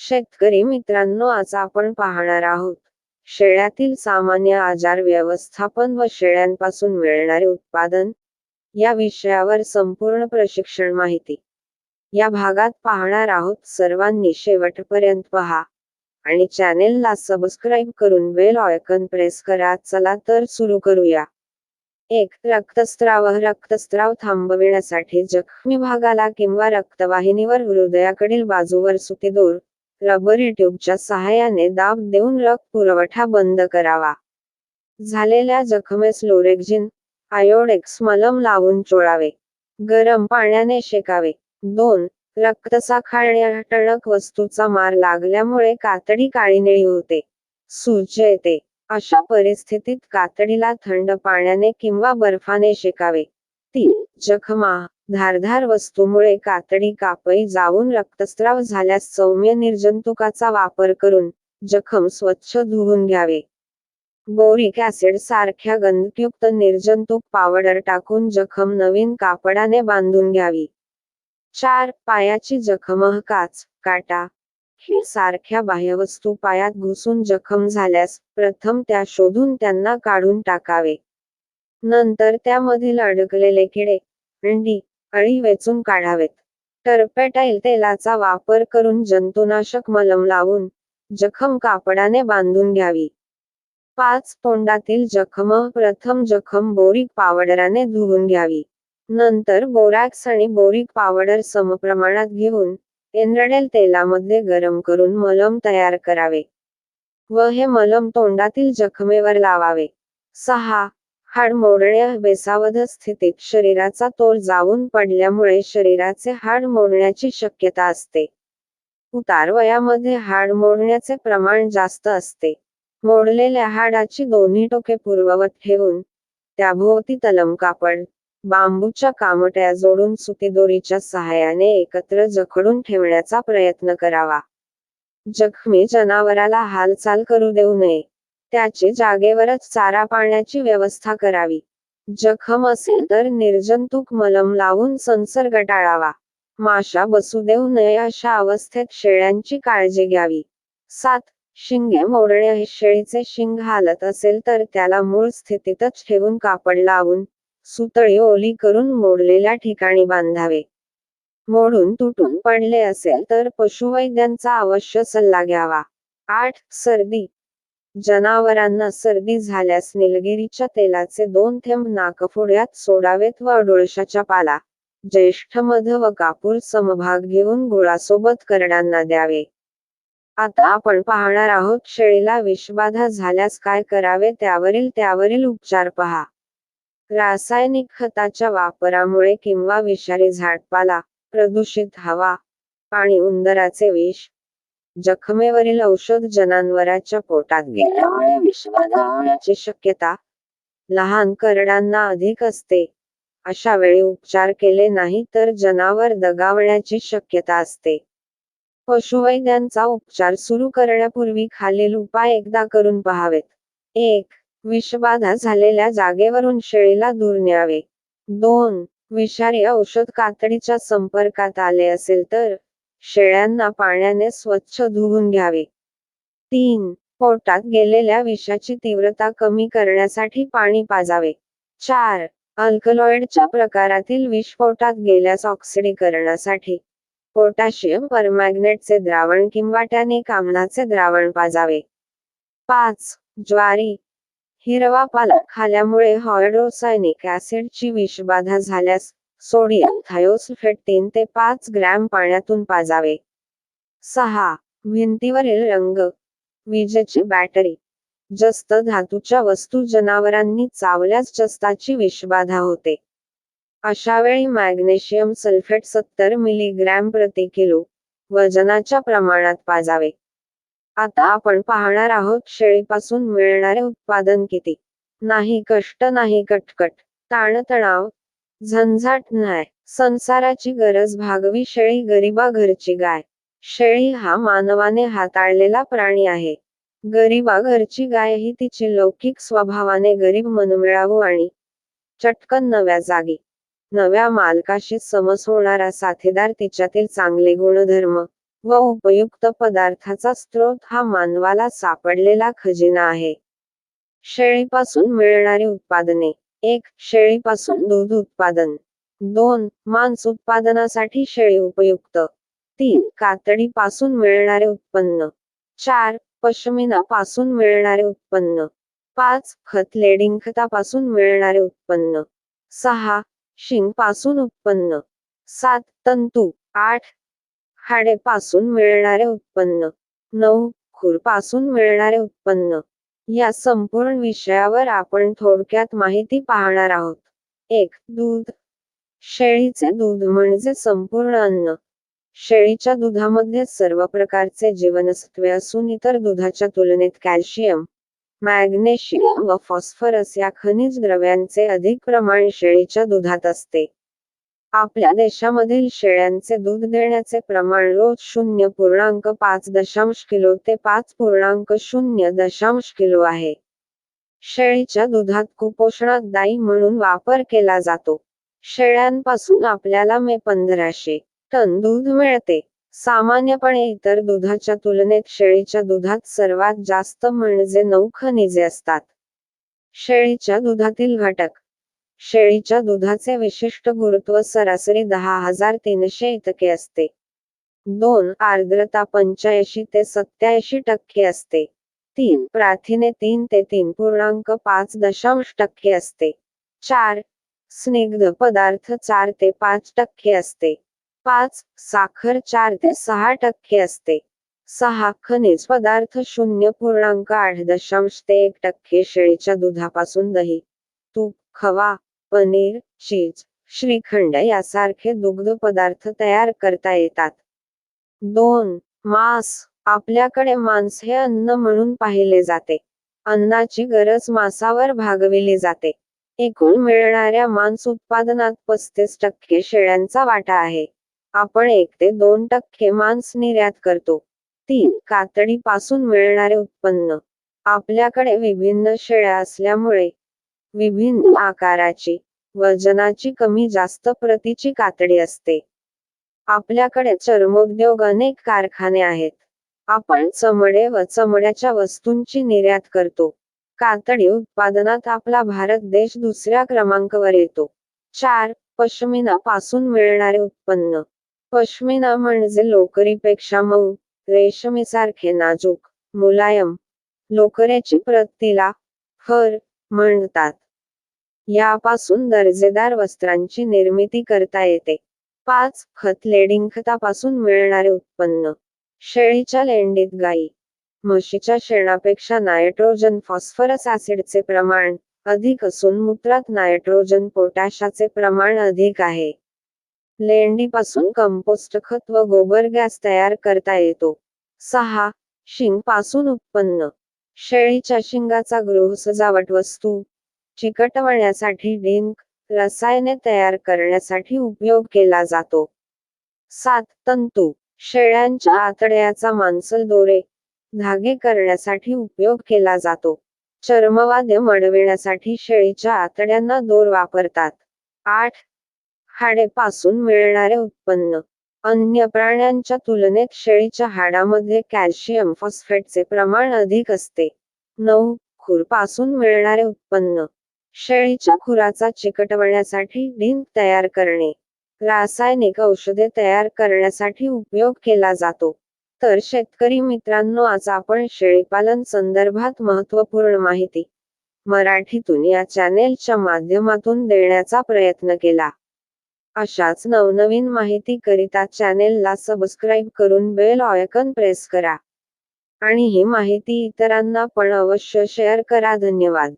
शेतकरी मित्रांनो आज आपण पाहणार आहोत शेळ्यातील सामान्य आजार व्यवस्थापन व शेळ्यांपासून मिळणारे उत्पादन या विषयावर संपूर्ण प्रशिक्षण माहिती. या भागात पाहणार आहोत सर्वांनी शेवटपर्यंत पहा आणि चॅनेलला सबस्क्राईब करून बेल ऑयकन प्रेस करा. चला तर सुरू करूया. एक रक्तस्राव. रक्तस्राव थांबविण्यासाठी जखमी भागाला किंवा रक्तवाहिनीवर हृदयाकडील बाजूवर सुतीदोर रबरी ट्यूबच्या सहाय्याने दाब देऊन रक्त पुरवठा बंद करावा. झालेल्या जखमेस लोरेक्झिन आयोडेक्स मलम लावून चोळावे. गरम पाण्याने शेकावे. दोन रक्तसाखळण्या टणक वस्तूचा मार लागल्यामुळे कातडी काळी होते. सूज येते. अशा परिस्थितीत कातडीला थंड पाण्याने किंवा बर्फाने शेकावे. तीन जखमा. धारधार वस्तूमुळे कातडी कापई जाऊन रक्तस्राव झाल्यास सौम्य निर्जंतुकाचा वापर करून जखम स्वच्छ धुवून घ्यावे. बोरिक ऍसिड सारख्या गंधयुक्त निर्जंतुक पावडर टाकून जखम नवीन कापडाने बांधून घ्यावी. चार पायाची जखम काच काटा. ही सारख्या बाह्यवस्तू पायात घुसून जखम झाल्यास प्रथम त्या शोधून त्यांना काढून टाकावे. नंतर त्यामधील अडकलेले किडे अंडी अळी वेचून काढावेत. टर्पेटाईल तेलाचा वापर करून जंतुनाशक मलम लावून जखम कापडाने बांधून घ्यावी. पाच तोंडातील जखम प्रथम जखम बोरिक पावडराने धुवून घ्यावी. नंतर बोरॅक्स आणि बोरिक पावडर समप्रमाणात घेऊन एनरडेल तेलामध्ये गरम करून मलम तयार करावे व हे मलम तोंडातील जखमेवर लावावे. सहा हाड मोडण्या बेसावध स्थितीत शरीराचा तोल जाऊन पडल्यामुळे शरीराचे हाड मोडण्याची शक्यता असते. उतार वयामध्ये हाड मोडण्याचे प्रमाण जास्त असते. मोडलेल्या हाडाची दोन्ही टोके पूर्ववत ठेवून त्याभोवती तलम कापड बांबूच्या कामट्या जोडून सुती दोरीच्या सहाय्याने एकत्र जखडून ठेवण्याचा प्रयत्न करावा. जखमी जनावराला हालचाल करू देऊ नये. त्याचे जागेवरच चारा पाण्याची व्यवस्था करावी. जखम असेल तर निर्जंतुक मलम लावून संसर्ग टाळावा. माशा बसू देऊ नये अशा अवस्थेत शेळ्यांची काळजी घ्यावी. सात. शिंगे मोडणे. हे शेळीचे शिंग हालत असेल तर त्याला मूळ स्थितीतच ठेवून कापड लावून सुतळी ओली करून मोडलेल्या ठिकाणी बांधावे. मोडून तुटून पडले असेल तर पशुवैद्यांचा अवश्य सल्ला घ्यावा. आठ. सर्दी. जनावरांना सर्दी झाल्यास निलगिरीच्या तेलाचे दोन थेंब नाकफोड्यात सोडावेत व डोळशाच्या पाला ज्येष्ठ मध व कापूर समभाग घेऊन गुळासोबत करडांना द्यावे. आता आपण पाहणार आहोत शेळीला विषबाधा झाल्यास काय करावे त्यावरील त्यावरील उपचार पहा. रासायनिक खताच्या वापरामुळे किंवा विषारी झाडपाला प्रदूषित हवा आणि उंदराचे विष जखमेवरील औषध जनावराच्या पोटात गेल्यामुळे विषबाधा होण्याची शक्यता लहान करडांना अधिक असते. अशा वेळी उपचार केले नाही तर जनावर दगावण्याची शक्यता असते. पशुवैद्यांचा उपचार सुरू करण्यापूर्वी खालील उपाय एकदा करून पहावेत. एक विषबाधा झालेल्या जागेवरून शेळीला दूर न्यावे. दोन विषारी औषध कातडीच्या संपर्कात आले असेल तर शेळ्यांना पाण्याने स्वच्छ धुवून घ्यावे. तीन पोटात गेलेल्या विषाची तीव्रता कमी करण्यासाठी पाणी पाजावे. चार अल्कलॉइडच्या प्रकारातील विष पोटात गेल्यास ऑक्सिडीकरणासाठी पोटॅशियम परमॅग्नेटचे द्रावण किंवा त्याने कामनाचे द्रावण पाजावे. पाच ज्वारी हिरवा पालक खाल्यामुळे हॉयड्रोसायनिक ऍसिडची विषबाधा झाल्यास सोडियम थायोसल्फेट तीन ते पाच ग्रॅम पाण्यातून पाजावे. सहा भिंतीवरील रंग. विजेची बॅटरी. जस्त धातूच्या वस्तू जनावरांनी चावल्यास जस्ताची विषबाधा होते. अशा वेळी मॅग्नेशियम सल्फेट सत्तर मिलीग्रॅम प्रति किलो वजनाच्या प्रमाणात पाजावे. आता आपण पाहणार आहोत शेळीपासून मिळणारे उत्पादन किती. नाही कष्ट नाही कटकट. ताणतणाव झंझाट नाही संसाराची गरज भागवी शेळी गरिबा घरची गाय. शेळी हा मानवाने हाताळलेला प्राणी आहे. गरिबा घरची गाय ही तिची लौकिक स्वभावाने गरीब मनमिळावू आणि चटकन नव्या जागी नव्या मालकाशी समस होणारा साथीदार तिच्यातील चांगले गुणधर्म व उपयुक्त पदार्थाचा स्रोत हा मानवाला सापडलेला खजिना आहे. शेळीपासून मिळणारी उत्पादने एक शेळीपासून दूध उत्पादन. दोन मांस उत्पादनासाठी शेळी उपयुक्त. तीन कातडीपासून मिळणारे उत्पन्न. चार पश्मिना पासून मिळणारे उत्पन्न. पाच खत लेडिंग खतापासून मिळणारे उत्पन्न. सहा शिंगपासून उत्पन्न. सात तंतू. आठ हाडे पासून मिळणारे उत्पन्न. नऊ खुरपासून मिळणारे उत्पन्न. या संपूर्ण विषयावर आपण थोडक्यात माहिती पाहणार आहोत. एक दूध. शेळीचे दूध म्हणजे संपूर्ण अन्न. शेळीच्या दुधामध्ये सर्व प्रकारचे जीवनसत्वे असून इतर दुधाच्या तुलनेत कॅल्शियम मॅग्नेशियम व फॉस्फरस या खनिज द्रव्यांचे अधिक प्रमाण शेळीच्या दुधात असते. आपल्या देशामधील शेळ्यांचे दूध देण्याचे प्रमाण रोज शून्य पूर्णांक पाच दशांश किलो ते पाच पूर्णांक शून्य दशांश किलो आहे. शेळीच्या दुधात कुपोषणात दाई म्हणून वापर केला जातो. शेळ्यांपासून आपल्याला मे पंधराशे टन दूध मिळते. सामान्यपणे इतर दुधाच्या तुलनेत शेळीच्या दुधात सर्वात जास्त म्हणजे नऊ खनिजे असतात. शेळीच्या दुधातील घटक शेळीच्या दुधाचे विशिष्ट गुरुत्व सरासरी दहा हजार तीनशे इतके असते. दोन आर्द्रता पंच्याऐंशी ते सत्याऐंशी टक्के असते. तीन प्राथिने तीन ते तीन पूर्णांक पाच दशांश टक्के असते. चार स्निग्ध पदार्थ चार ते पाच टक्के असते. पाच साखर चार ते सहा टक्के असते. सहा खनिज पदार्थ शून्य पूर्णांक आठ दशांश ते एक टक्के शेळीच्या दुधापासून दही तूप खवा पनीर चीज श्रीखंड यासारखे दुग्ध पदार्थ तयार करता येतात. दोन मांस. आपल्याकडे मांस हे अन्न म्हणून पाहिले जाते. अन्नाची गरज मांसावर भागविली जाते. एकूण मिळणाऱ्या मांस उत्पादनात पस्तीस टक्के शेळ्यांचा वाटा आहे. आपण एक ते दोन टक्के मांस निर्यात करतो. तीन कातडीपासून मिळणारे उत्पन्न. आपल्याकडे विभिन्न शेळ्या असल्यामुळे विभिन्न आकाराची वजनाची कमी जास्त प्रतीची कातडी असते. आपल्याकडे चर्मोद्योग अनेक कारखाने आहेत. आपण चमडे व चमड्याच्या वस्तूंची निर्यात करतो. कातडी उत्पादनात आपला भारत देश दुसऱ्या क्रमांकावर येतो. चार पश्मिना पासून मिळणारे उत्पन्न. पश्मिना म्हणजे लोकरीपेक्षा मऊ रेशमीसारखे नाजूक मुलायम लोकऱ्याची प्रतीला फर म्हणतात. यापासून दर्जेदार वस्त्रांची निर्मिती करता येते. पाच खत लेडिंग खतापासून मिळणारे उत्पन्न. शेळीच्या लेंडीत गाई म्हशीच्या शेणापेक्षा नायट्रोजन फॉस्फरस ऍसिडचे प्रमाण अधिक असून मूत्रात नायट्रोजन पोटॅशाचे प्रमाण अधिक आहे. लेंडीपासून कंपोस्ट खत व गोबर गॅस तयार करता येतो. सहा शिंगपासून उत्पन्न. शेळीच्या शिंगाचा गृह सजावट वस्तू चिकटवण्यासाठी डिंक रसायने तयार करण्यासाठी उपयोग केला जातो. सात तंतू शेळ्यांच्या आतड्याचा मांसल दोरे धागे करण्यासाठी उपयोग केला जातो. चर्मवाद्य मडविण्यासाठी शेळीच्या आतड्यांना दोर वापरतात. आठ हाडे पासून मिळणारे उत्पन्न. अन्य प्राण्यांच्या तुलनेत शेळीच्या हाडामध्ये कॅल्शियम फॉस्फेटचे प्रमाण अधिक असते. नऊ खुरपासून मिळणारे उत्पन्न. शेळीच्या खुराचा चिकटवण्यासाठी डिंक तयार करणे. रासायनिक औषधे तयार करण्यासाठी उपयोग केला जातो. तर शेतकरी मित्रांनो आज आपण शेळीपालन संदर्भात महत्त्वपूर्ण माहिती मराठीतून या चॅनेलच्या माध्यमातून देण्याचा प्रयत्न केला. अशाच नवनवीन माहिती करिता चॅनेलला सबस्क्राईब करून बेल ऑयकन प्रेस करा. आणि ही माहिती इतरांना पण अवश्य शेअर करा. धन्यवाद.